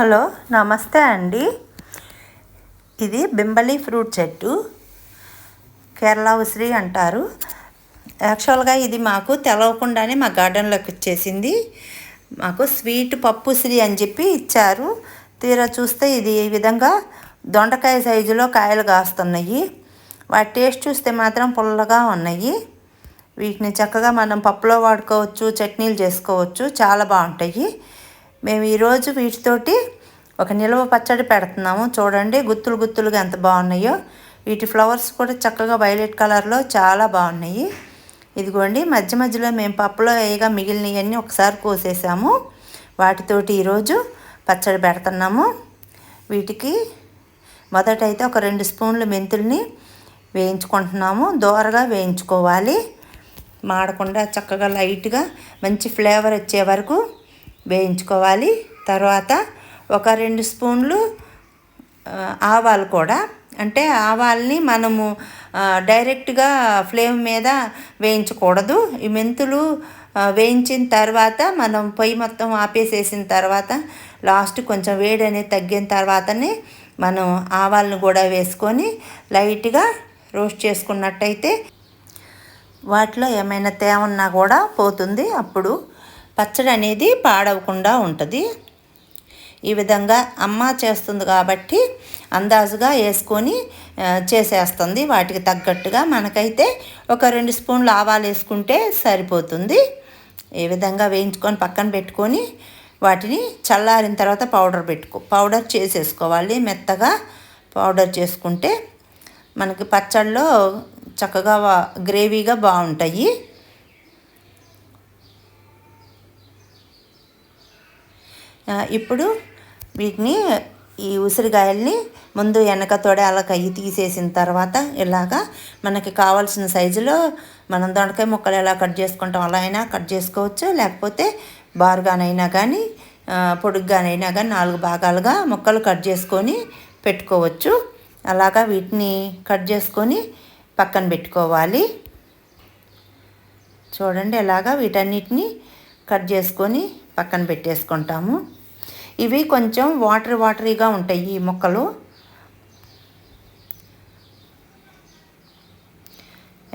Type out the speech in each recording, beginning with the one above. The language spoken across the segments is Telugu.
హలో నమస్తే అండి. ఇది బింబలి ఫ్రూట్ చెట్టు. కేరళ ఉసిరి అంటారు. యాక్చువల్గా ఇది మాకు తెలవకుండానే మా గార్డెన్లోకి వచ్చేసింది. మాకు స్వీట్ పప్పు ఉసిరి అని చెప్పి ఇచ్చారు. తీరా చూస్తే ఇది ఈ విధంగా దొండకాయ సైజులో కాయలు కాస్తున్నాయి. వాటి టేస్ట్ చూస్తే మాత్రం పుల్లగా ఉన్నాయి. వీటిని చక్కగా మనం పప్పులో వాడుకోవచ్చు చట్నీలు చేసుకోవచ్చు. చాలా బాగుంటాయి. మేము ఈరోజు వీటితోటి ఒక నిల్వ పచ్చడి పెడుతున్నాము. చూడండి గుత్తులు గుత్తులుగా ఎంత బాగున్నాయో. వీటి ఫ్లవర్స్ కూడా చక్కగా వైలెట్ కలర్లో చాలా బాగున్నాయి. ఇదిగోండి మధ్య మధ్యలో మేము పప్పులో వేయగా మిగిలినవన్నీ ఒకసారి కోసేసాము. వాటితోటి ఈరోజు పచ్చడి పెడుతున్నాము. వీటికి మొదటైతే ఒక రెండు స్పూన్లు మెంతుల్ని వేయించుకుంటున్నాము. దోరగా వేయించుకోవాలి. మాడకుండా చక్కగా లైట్గా మంచి ఫ్లేవర్ వచ్చే వరకు వేయించుకోవాలి. తర్వాత ఒక రెండు స్పూన్లు ఆవాలు కూడా. అంటే ఆవాల్ని మనము డైరెక్ట్గా ఫ్లేమ్ మీద వేయించకూడదు. ఈ మెంతులు వేయించిన తర్వాత మనం పొయ్యి మొత్తం ఆపేసేసిన తర్వాత లాస్ట్ కొంచెం వేడి అనేది తగ్గిన తర్వాతనే మనం ఆవాలను కూడా వేసుకొని లైట్గా రోస్ట్ చేసుకున్నట్టయితే వాటిలో ఏమైనా తేమన్నా కూడా పోతుంది. అప్పుడు పచ్చడి అనేది పాడవకుండా ఉంటుంది. ఈ విధంగా అమ్మ చేస్తుంది కాబట్టి అందాజుగా వేసుకొని చేసేస్తుంది. వాటికి తగ్గట్టుగా మనకైతే ఒక రెండు స్పూన్లు ఆవాలు వేసుకుంటే సరిపోతుంది. ఈ విధంగా వేయించుకొని పక్కన పెట్టుకొని వాటిని చల్లారిన తర్వాత పౌడర్ పెట్టుకో పౌడర్ చేసేసుకోవాలి. మెత్తగా పౌడర్ చేసుకుంటే మనకి పచ్చళ్ళలో చక్కగా గ్రేవీగా బాగుంటాయి. ఇప్పుడు వీటిని ఈ ఉసిరికాయల్ని ముందు వెనక తోడే అలా కయ్యి తీసేసిన తర్వాత ఇలాగా మనకి కావాల్సిన సైజులో మనం దొండకాయ ముక్కలు ఎలా కట్ చేసుకుంటాం అలా అయినా కట్ చేసుకోవచ్చు. లేకపోతే బారుగానైనా కానీ పొడుగ్గానైనా కానీ నాలుగు భాగాలుగా ముక్కలు కట్ చేసుకొని పెట్టుకోవచ్చు. అలాగా వీటిని కట్ చేసుకొని పక్కన పెట్టుకోవాలి. చూడండి ఇలాగా వీటన్నిటిని కట్ చేసుకొని పక్కన పెట్టేసుకుంటాము. ఇవి కొంచెం వాటర్ వాటరీగా ఉంటాయి ఈ మొక్కలు.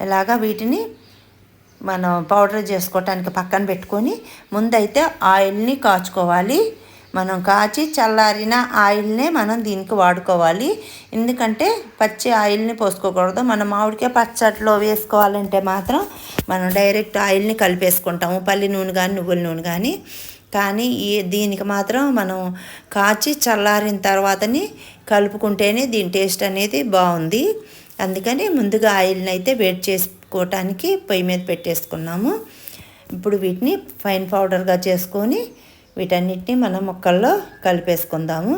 ఎలాగా వీటిని మనం పౌడర్ చేసుకోవటానికి పక్కన పెట్టుకొని ముందైతే ఆయిల్ని కాచుకోవాలి. మనం కాచి చల్లారిన ఆయిల్నే మనం దీనికి వాడుకోవాలి. ఎందుకంటే పచ్చి ఆయిల్ని పోసుకోకూడదు. మనం మామిడికాయ పచ్చట్లో వేసుకోవాలంటే మాత్రం మనం డైరెక్ట్ ఆయిల్ని కలిపేసుకుంటాము. పల్లి నూనె కానీ నువ్వుల నూనె కానీ కానీ ఈ దీనికి మాత్రం మనం కాచి చల్లారిన తర్వాతని కలుపుకుంటేనే దీని టేస్ట్ అనేది బాగుంది. అందుకని ముందుగా ఆయిల్ని అయితే వేడి చేసుకోవటానికి పొయ్యి మీద పెట్టేసుకున్నాము. ఇప్పుడు వీటిని ఫైన్ పౌడర్గా చేసుకొని వీటన్నిటిని మనం ముక్కల్లో కలిపేసుకుందాము.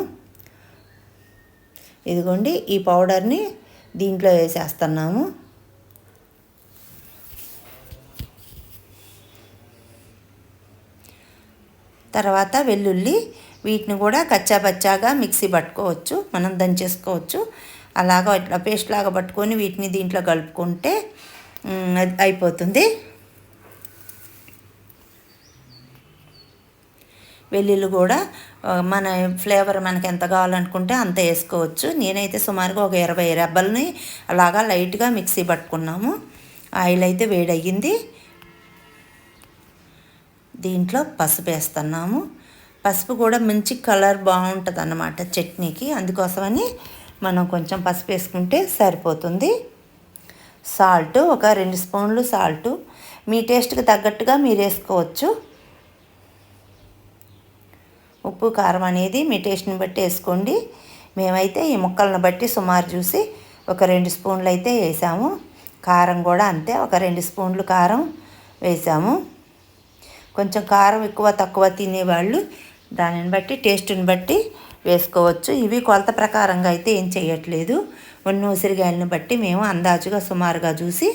ఇదిగోండి ఈ పౌడర్ని దీంట్లో వేసేస్తున్నాము. తర్వాత వెల్లుల్లి వీటిని కూడా కచ్చాపచ్చాగా మిక్సీ పట్టుకోవచ్చు మనం దంచేసుకోవచ్చు. అలాగా ఇట్లా పేస్ట్ లాగా పట్టుకొని వీటిని దీంట్లో కలుపుకుంటే అయిపోతుంది. వెల్లుల్లి కూడా మన ఫ్లేవర్ మనకి ఎంత కావాలనుకుంటే అంత వేసుకోవచ్చు. నేనైతే సుమారుగా ఒక ఇరవై రెబ్బల్ని అలాగా లైట్గా మిక్సీ పట్టుకున్నాము. ఆయిల్ అయితే వేడయ్యింది. దీంట్లో పసుపు వేస్తున్నాము. పసుపు కూడా మంచి కలర్ బాగుంటుంది అన్నమాట చట్నీకి. అందుకోసమని మనం కొంచెం పసుపు వేసుకుంటే సరిపోతుంది. సాల్ట్ ఒక రెండు స్పూన్లు సాల్ట్. మీ టేస్ట్కి తగ్గట్టుగా మీరు వేసుకోవచ్చు. ఉప్పు కారం అనేది మీ టేస్ట్ని బట్టి వేసుకోండి. మేమైతే ఈ ముక్కలను బట్టి సుమారు చూసి ఒక రెండు స్పూన్లు అయితే వేసాము. కారం కూడా అంతే ఒక రెండు స్పూన్లు కారం వేసాము. కొంచెం కారం ఎక్కువ తక్కువ తినేవాళ్ళు. దానిని బట్టి టేస్ట్ని బట్టి వేసుకోవచ్చు. ఇవి కొలత ప్రకారంగా అయితే ఏం చేయట్లేదు. ఉన్న ఉసిరికాయలను బట్టి మేము అందాజుగా సుమారుగా చూసి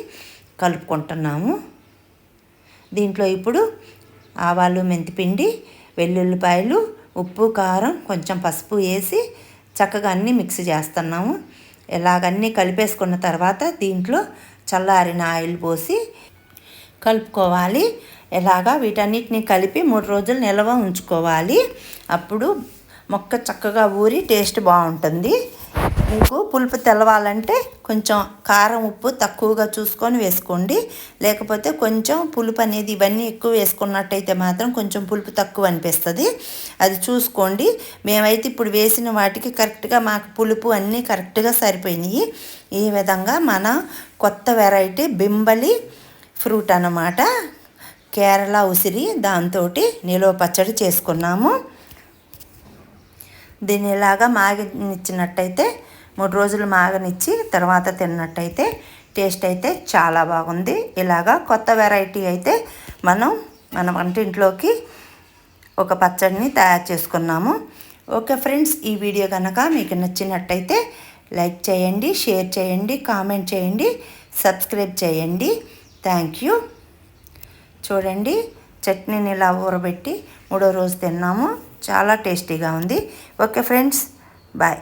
కలుపుకుంటున్నాము. దీంట్లో ఇప్పుడు ఆవాలు మెంతిపిండి వెల్లుల్లిపాయలు ఉప్పు కారం కొంచెం పసుపు వేసి చక్కగా అన్నీ మిక్స్ చేస్తున్నాము. ఇలాగన్నీ కలిపేసుకున్న తర్వాత దీంట్లో చల్లారిన ఆయిల్ పోసి కలుపుకోవాలి. ఇలాగా వీటన్నిటిని కలిపి మూడు రోజులు నిల్వ ఉంచుకోవాలి. అప్పుడు మొక్క చక్కగా ఊరి టేస్ట్ బాగుంటుంది. మీకు పులుపు తెలవాలంటే కొంచెం కారం ఉప్పు తక్కువగా చూసుకొని వేసుకోండి. లేకపోతే కొంచెం పులుపు అనేది ఇవన్నీ ఎక్కువ వేసుకున్నట్టయితే మాత్రం కొంచెం పులుపు తక్కువ అనిపిస్తుంది. అది చూసుకోండి. మేమైతే ఇప్పుడు వేసిన వాటికి కరెక్ట్గా మాకు పులుపు అన్నీ కరెక్ట్గా సరిపోయినాయి. ఈ విధంగా మన కొత్త వెరైటీ బింబలి ఫ్రూట్ అన్నమాట. కేరళ ఉసిరి దాంతో నిలువ పచ్చడి చేసుకున్నాము. దీన్ని ఇలాగా మాగనిచ్చినట్టయితే మూడు రోజులు మాగనిచ్చి తర్వాత తిన్నట్టయితే టేస్ట్ అయితే చాలా బాగుంది. ఇలాగా కొత్త వెరైటీ అయితే మనం మన వంటింట్లోకి ఒక పచ్చడిని తయారు చేసుకున్నాము. ఓకే ఫ్రెండ్స్ ఈ వీడియో కనుక మీకు నచ్చినట్టయితే లైక్ చేయండి షేర్ చేయండి కామెంట్ చేయండి సబ్స్క్రైబ్ చేయండి. Thank you. చూడండి. చట్నీని ఇలా ఊరబెట్టి మూడో రోజు తిన్నాము. చాలా టేస్టీగా ఉంది. Okay friends bye.